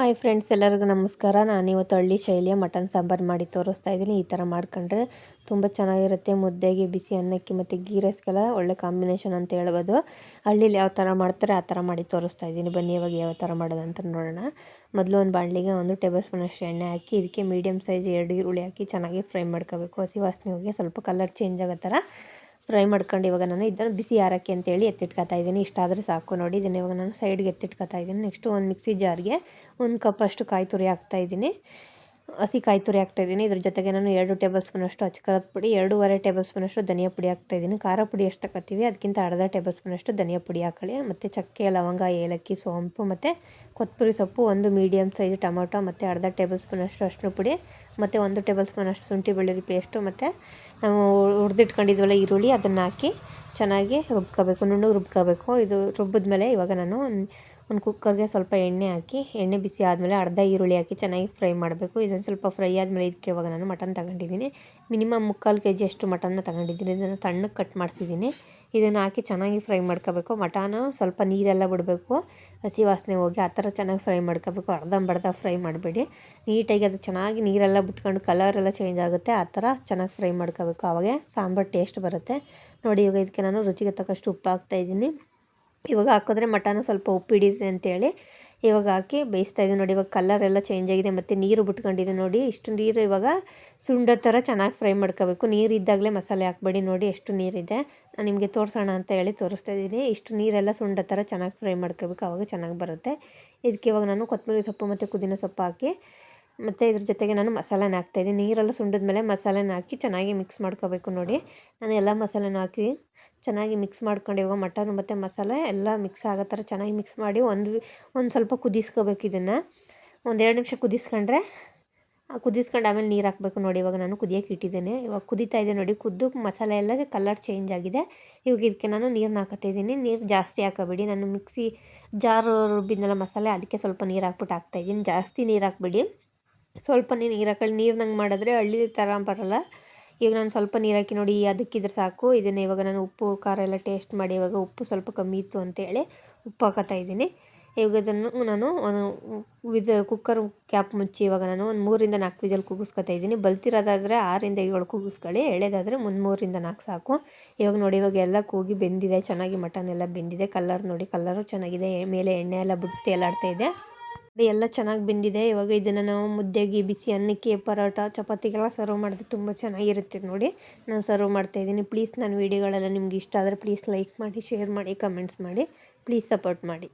Hi friends ಎಲ್ಲರಿಗೂ ನಮಸ್ಕಾರ. ನಾನು ಇವತ್ತು ಹಳ್ಳಿ ಶೈಲಿಯ ಮಟನ್ ಸಾಂಬಾರು ಮಾಡಿ ತೋರಿಸ್ತಾ ಇದ್ದೀನಿ. ಈ ಥರ ಮಾಡ್ಕೊಂಡ್ರೆ ತುಂಬ ಚೆನ್ನಾಗಿರುತ್ತೆ. ಮುದ್ದೆಗೆ ಬಿಸಿ ಅನ್ನಕ್ಕೆ ಮತ್ತು ಗೀ ರೈಸ್ಗೆಲ್ಲ ಒಳ್ಳೆ ಕಾಂಬಿನೇಷನ್ ಅಂತ ಹೇಳ್ಬೋದು. ಹಳ್ಳಿಲಿ ಯಾವ ಥರ ಮಾಡ್ತಾರೆ, ಆ ಥರ ಮಾಡಿ ತೋರಿಸ್ತಾ ಇದ್ದೀನಿ. ಬನ್ನಿ, ಇವಾಗ ಯಾವ ಥರ ಮಾಡೋದು ಅಂತ ನೋಡೋಣ. ಮೊದಲು ಒಂದು ಬಾಣಲಿಗೆ ಒಂದು ಟೇಬಲ್ ಸ್ಪೂನಷ್ಟು ಎಣ್ಣೆ ಹಾಕಿ, ಇದಕ್ಕೆ ಮೀಡಿಯಮ್ ಸೈಜ್ ಎರಡು ಈರುಳ್ಳಿ ಹಾಕಿ ಚೆನ್ನಾಗಿ ಫ್ರೈ ಮಾಡ್ಕೋಬೇಕು. ಹಸಿ ವಾಸನೆ ಹೋಗಿ ಸ್ವಲ್ಪ ಕಲರ್ ಚೇಂಜ್ ಆಗೋ ಥರ ಫ್ರೈ ಮಾಡ್ಕೊಂಡು ಇವಾಗ ನಾನು ಇದನ್ನು ಬಿಸಿ ಆರಕ್ಕೆ ಅಂತೇಳಿ ಎತ್ತಿಟ್ಕೊತಾ ಇದ್ದೀನಿ. ಇಷ್ಟಾದರೆ ಸಾಕು. ನೋಡಿ, ಇದನ್ನು ಇವಾಗ ನಾನು ಸೈಡ್ಗೆ ಎತ್ತಿಟ್ಕೊತಾ ಇದ್ದೀನಿ. ನೆಕ್ಸ್ಟು ಒಂದು ಮಿಕ್ಸಿ ಜಾರ್ಗೆ ಒಂದು ಕಪ್ ಅಷ್ಟು ಕಾಯಿ ತುರಿ ಹಾಕ್ತಾಯಿದ್ದೀನಿ ಹಸಿ ಕಾಯಿ ತುರಿ ಹಾಕ್ತಾಯಿದ್ದೀನಿ ಇದ್ರ ಜೊತೆಗೆ ನಾನು ಎರಡು ಟೇಬಲ್ ಸ್ಪೂನಷ್ಟು ಅಚ್ಚಕರದ ಪುಡಿ, ಎರಡೂವರೆ ಟೇಬಲ್ ಸ್ಪೂನಷ್ಟು ಧನಿಯಾ ಪುಡಿ ಹಾಕ್ತಾಯಿದ್ದೀನಿ ಖಾರ ಪುಡಿ ಎಷ್ಟು ತಗೋತೀವಿ? ಅದಕ್ಕಿಂತ ಅರ್ಧ ಟೇಬಲ್ ಸ್ಪೂನಷ್ಟು ಧನಿಯಾ ಪುಡಿ ಹಾಕೊಳ್ಳಿ. ಮತ್ತು ಚಕ್ಕೆ, ಲವಂಗ, ಏಲಕ್ಕಿ, ಸೋಂಪು, ಮತ್ತು ಕೊತ್ತಂಬರಿ ಸೊಪ್ಪು, ಒಂದು ಮೀಡಿಯಮ್ ಸೈಜ್ ಟೊಮೊಟೊ, ಮತ್ತು ಅರ್ಧ ಟೇಬಲ್ ಸ್ಪೂನಷ್ಟು ಅಷ್ಟು ಪುಡಿ, ಮತ್ತು ಒಂದು ಟೇಬಲ್ ಸ್ಪೂನಷ್ಟು ಶುಂಠಿ ಬೆಳ್ಳುಳ್ಳಿ ಪೇಸ್ಟು ಮತ್ತು ನಾವು ಹುರಿದಿಟ್ಕೊಂಡಿದ್ವಲ್ಲ ಈರುಳ್ಳಿ, ಅದನ್ನು ಹಾಕಿ ಚೆನ್ನಾಗಿ ರುಬ್ಕೋಬೇಕು ನುಣ್ಣಗೆ ರುಬ್ಕೋಬೇಕು. ಇದು ರುಬ್ಬಿದ್ಮೇಲೆ ಇವಾಗ ನಾನು ಒಂದು ಕುಕ್ಕರ್ಗೆ ಸ್ವಲ್ಪ ಎಣ್ಣೆ ಹಾಕಿ, ಎಣ್ಣೆ ಬಿಸಿ ಆದಮೇಲೆ ಅರ್ಧ ಈರುಳ್ಳಿ ಹಾಕಿ ಚೆನ್ನಾಗಿ ಫ್ರೈ ಮಾಡಬೇಕು. ಇದೊಂದು ಸ್ವಲ್ಪ ಫ್ರೈ ಆದಮೇಲೆ ಇದಕ್ಕೆ ಇವಾಗ ನಾನು ಮಟನ್ ತಗೊಂಡಿದ್ದೀನಿ. ಮಿನಿಮಮ್ ಮುಕ್ಕಾಲು ಕೆ ಜಿ ಅಷ್ಟು ಮಟನ್ನ ತಗೊಂಡಿದ್ದೀನಿ. ಇದನ್ನು ತಣ್ಣಗೆ ಕಟ್ ಮಾಡಿಸಿದ್ದೀನಿ. ಇದನ್ನು ಹಾಕಿ ಚೆನ್ನಾಗಿ ಫ್ರೈ ಮಾಡ್ಕೋಬೇಕು. ಮಟನು ಸ್ವಲ್ಪ ನೀರೆಲ್ಲ ಬಿಡಬೇಕು. ಹಸಿ ವಾಸನೆ ಹೋಗಿ ಆ ಥರ ಚೆನ್ನಾಗಿ ಫ್ರೈ ಮಾಡ್ಕೋಬೇಕು. ಅರ್ಧಂಬರ್ಧ ಫ್ರೈ ಮಾಡಬೇಡಿ. ನೀಟಾಗಿ ಅದು ಚೆನ್ನಾಗಿ ನೀರೆಲ್ಲ ಬಿಟ್ಕೊಂಡು ಕಲರೆಲ್ಲ ಚೇಂಜ್ ಆಗುತ್ತೆ. ಆ ಥರ ಚೆನ್ನಾಗಿ ಫ್ರೈ ಮಾಡ್ಕೋಬೇಕು. ಆವಾಗ ಸಾಂಬಾರು ಟೇಸ್ಟ್ ಬರುತ್ತೆ. ನೋಡಿ ಇವಾಗ ಇದಕ್ಕೆ ನಾನು ರುಚಿಗೆ ತಕ್ಕಷ್ಟು ಉಪ್ಪು ಹಾಕ್ತಾಯಿದ್ದೀನಿ ಇವಾಗ ಹಾಕಿದ್ರೆ ಮಟನ್ ಸ್ವಲ್ಪ ಉಪ್ಪು ಹಿಡಿಯುತ್ತೆ ಅಂತೇಳಿ ಇವಾಗ ಹಾಕಿ ಬೇಯಿಸ್ತಾ ಇದ್ದೀನಿ ನೋಡಿ, ಇವಾಗ ಕಲರ್ ಎಲ್ಲ ಚೇಂಜ್ ಆಗಿದೆ, ಮತ್ತು ನೀರು ಬಿಟ್ಕೊಂಡಿದೆ ನೋಡಿ. ಇಷ್ಟು ನೀರು ಇವಾಗ ಸುಂಡ ಥರ ಚೆನ್ನಾಗಿ ಫ್ರೈ ಮಾಡ್ಕೋಬೇಕು. ನೀರು ಇದ್ದಾಗಲೇ ಮಸಾಲೆ ಹಾಕ್ಬೇಡಿ ನೋಡಿ, ಎಷ್ಟು ನೀರಿದೆ. ನಾನು ನಿಮಗೆ ತೋರಿಸೋಣ ಅಂತ ಹೇಳಿ ತೋರಿಸ್ತಾ ಇದ್ದೀನಿ. ಇಷ್ಟು ನೀರೆಲ್ಲ ಸುಂಡ ಥರ ಚೆನ್ನಾಗಿ ಫ್ರೈ ಮಾಡ್ಕೋಬೇಕು ಆವಾಗ ಚೆನ್ನಾಗಿ ಬರುತ್ತೆ. ಇದಕ್ಕೆ ಇವಾಗ ನಾನು ಕೊತ್ತಂಬರಿ ಸೊಪ್ಪು ಮತ್ತು ಪುದೀನ ಸೊಪ್ಪು ಹಾಕಿ ಮತ್ತು ಇದ್ರ ಜೊತೆಗೆ ನಾನು ಮಸಾಲೆನ ಹಾಕ್ತಾಯಿದ್ದೀನಿ. ನೀರೆಲ್ಲ ಸುಂಡಿದ ಮೇಲೆ ಮಸಾಲೆನ ಹಾಕಿ ಚೆನ್ನಾಗಿ ಮಿಕ್ಸ್ ಮಾಡ್ಕೋಬೇಕು ನೋಡಿ. ನಾನು ಎಲ್ಲ ಮಸಾಲೆನ ಹಾಕಿ ಚೆನ್ನಾಗಿ ಮಿಕ್ಸ್ ಮಾಡ್ಕೊಂಡು ಇವಾಗ ಮಟನ್ ಮತ್ತು ಮಸಾಲೆ ಎಲ್ಲ ಮಿಕ್ಸ್ ಆಗೋ ಥರ ಚೆನ್ನಾಗಿ ಮಿಕ್ಸ್ ಮಾಡಿ ಒಂದು ಒಂದು ಸ್ವಲ್ಪ ಕುದಿಸ್ಕೋಬೇಕು ಇದನ್ನು. ಒಂದು ಎರಡು ನಿಮಿಷ ಕುದಿಸ್ಕೊಂಡ್ರೆ ಕುದಿಸ್ಕೊಂಡು ಆಮೇಲೆ ನೀರು ಹಾಕಬೇಕು ನೋಡಿ. ಇವಾಗ ನಾನು ಕುದಿಯೋಕೆ ಇಟ್ಟಿದ್ದೇನೆ. ಇವಾಗ ಕುದೀತಾ ಇದೆ ನೋಡಿ. ಕುದ್ದು ಮಸಾಲೆ ಎಲ್ಲ ಕಲರ್ ಚೇಂಜ್ ಆಗಿದೆ. ಇವಾಗ ಇದಕ್ಕೆ ನಾನು ನೀರನ್ನ ಹಾಕತ್ತಿದ್ದೀನಿ ನೀರು ಜಾಸ್ತಿ ಹಾಕೋಬೇಡಿ. ನಾನು ಮಿಕ್ಸಿ ಜಾರು ರುಬ್ಬಿದ್ನಲ್ಲ ಮಸಾಲೆ, ಅದಕ್ಕೆ ಸ್ವಲ್ಪ ನೀರು ಹಾಕ್ಬಿಟ್ಟು ಹಾಕ್ತಾಯಿದ್ದೀನಿ ಜಾಸ್ತಿ ನೀರು ಹಾಕ್ಬೇಡಿ. ಸ್ವಲ್ಪ ನೀರು ಹಾಕಿ ನೀರ್ನಂಗೆ ಮಾಡಿದ್ರೆ ಹಳ್ಳಿ ಥರ ಬರೋಲ್ಲ. ಈಗ ನಾನು ಸ್ವಲ್ಪ ನೀರು ಹಾಕಿ ನೋಡಿ ಅದಕ್ಕಿದ್ರೆ ಸಾಕು. ಇದನ್ನು ಇವಾಗ ನಾನು ಉಪ್ಪು, ಖಾರ ಎಲ್ಲ ಟೇಸ್ಟ್ ಮಾಡಿ ಇವಾಗ ಉಪ್ಪು ಸ್ವಲ್ಪ ಕಮ್ಮಿ ಇತ್ತು ಅಂತೇಳಿ ಉಪ್ಪು ಹಾಕತ್ತಾ ಇದ್ದೀನಿ. ಇವಾಗ ಇದನ್ನು ನಾನು ವಿಜ ಕುಕ್ಕರ್ ಕ್ಯಾಪ್ ಮುಚ್ಚಿ ಇವಾಗ ನಾನು ಒಂದು ಮೂರಿಂದ ನಾಲ್ಕು ವಿಜಲ್ ಕೂಗಿಸ್ಕೊತಾ ಇದ್ದೀನಿ. ಬಲ್ತಿರೋದಾದರೆ ಆರಿಂದ ಏಳು ಕೂಗಿಸ್ಕೊಳ್ಳಿ ಎಳೆದಾದರೆ ಮುಂದೆ ಮೂರಿಂದ ನಾಲ್ಕು ಸಾಕು. ಇವಾಗ ನೋಡಿ, ಇವಾಗ ಎಲ್ಲ ಕೂಗಿ ಬೆಂದಿದೆ. ಚೆನ್ನಾಗಿ ಮಟನ್ ಎಲ್ಲ ಬೆಂದಿದೆ. ಕಲರ್ ನೋಡಿ ಕಲ್ಲರು ಚೆನ್ನಾಗಿದೆ. ಮೇಲೆ ಎಣ್ಣೆ ಎಲ್ಲ ಬಿಟ್ಟು ತೇಲಾಡ್ತಾ ಇದೆ. ಎಲ್ಲ ಚೆನ್ನಾಗಿ ಬೆಂದಿದೆ. ಇವಾಗ ಇದನ್ನು ನಾವು ಮುದ್ದೆಗೆ ಬಿಸಿ ಅನ್ನಕ್ಕೆ, ಪರೋಟ, ಚಪಾತಿಗೆಲ್ಲ ಸರ್ವ್ ಮಾಡಿದ್ರೆ ತುಂಬ ಚೆನ್ನಾಗಿರುತ್ತೆ ನೋಡಿ. ನಾನು ಸರ್ವ್ ಮಾಡ್ತಾ ಇದ್ದೀನಿ. ಪ್ಲೀಸ್ ನನ್ನ ವೀಡಿಯೋಗಳೆಲ್ಲ ನಿಮ್ಗೆ ಇಷ್ಟ ಆದರೆ ಪ್ಲೀಸ್ ಲೈಕ್ ಮಾಡಿ ಶೇರ್ ಮಾಡಿ ಕಮೆಂಟ್ಸ್ ಮಾಡಿ. ಪ್ಲೀಸ್ ಸಪೋರ್ಟ್ ಮಾಡಿ.